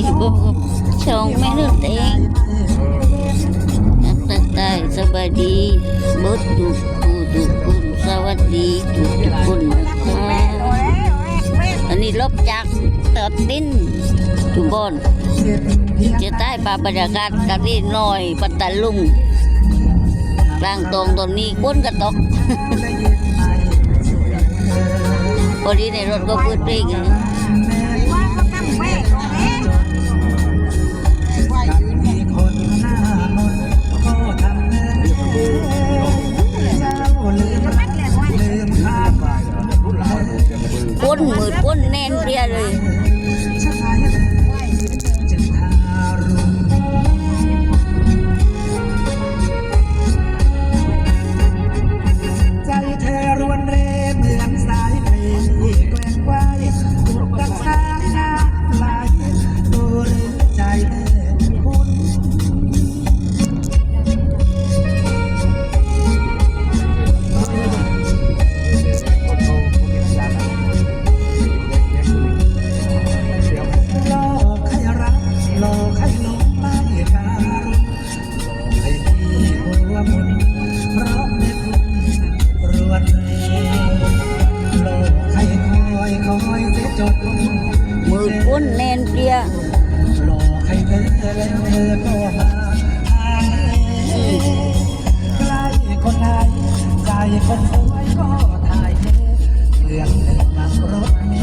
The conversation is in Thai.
ช่องแม่นุ่นเองนักตักไสบายดีบิดทุกผู้ทุกคนสวัสดีทุกทุกคนอันนี้ลบจากเติบดินทุกบอนจะใต้ปลาบรรยากาศกันนี่หน่อยปัตตาลุงกลางตรงตอนนี้ก้นกระตกพอดีในรถก็เปิดเพลง ก้นมือก้นแน่นเปรียเลย วมนเพราะเป็นรวนโลกใครคอยคอยเสียจมือปุ้นแนนเปรียโลกใครเธอแล้เธอก็าหาใกคนไทยใจคนสวยก็ถ่ายเธเรื่องหนึ่นำรถมี